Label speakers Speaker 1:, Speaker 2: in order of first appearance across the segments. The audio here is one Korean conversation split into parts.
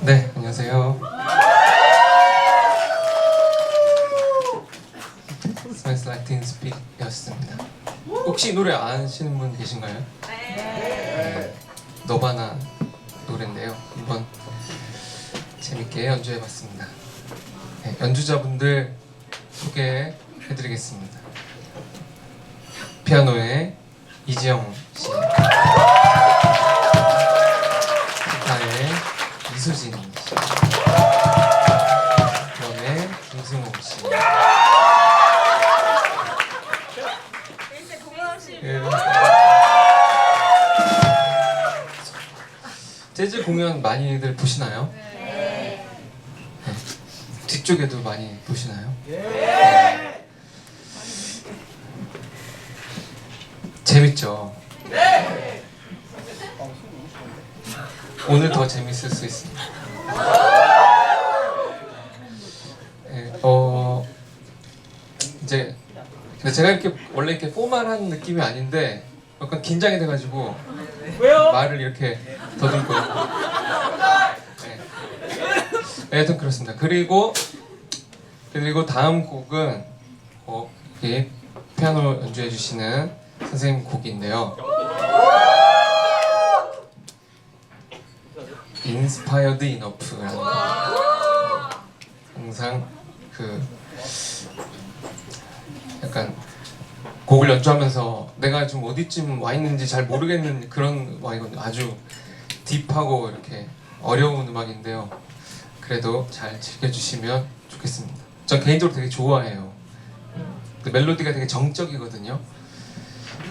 Speaker 1: 네, 안녕하세요. 스마이스 라이팅 스픽이었습니다. 혹시 이 노래 아시는 분 계신가요? 네. 너바나 노래인데요. 한번 재밌게 연주해봤습니다. 네, 연주자분들 소개해드리겠습니다. 피아노의 이지영 씨, 이수진 씨, 드럼의 김승우 씨. 예. 재즈 공연 많이들 보시나요? 네. 뒤쪽에도 많이 보시나요? 네. 재밌죠? 오늘 더 재밌을 수 있습니다. 네, 어 이제 근데 제가 이렇게 원래 이렇게 포멀한 느낌이 아닌데 약간 긴장이 돼가지고 말을 이렇게 더듬고. 네. 네, 하여튼 그렇습니다. 그리고 그리고 다음 곡은 어, 이 피아노 연주해 주시는 선생님 곡인데요. 인스파이어드 이너프라는 항상 그 약간 곡을 연주하면서 내가 지금 어디쯤 와 있는지 잘 모르겠는 그런 와 이건 아주 딥하고 이렇게 어려운 음악인데요. 그래도 잘 즐겨주시면 좋겠습니다. 전 개인적으로 되게 좋아해요. 그 멜로디가 되게 정적이거든요.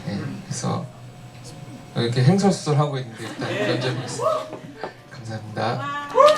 Speaker 1: 네, 그래서 이렇게 행설수설하고 있는데 일단 연주해 보겠습니다. 감사합니다.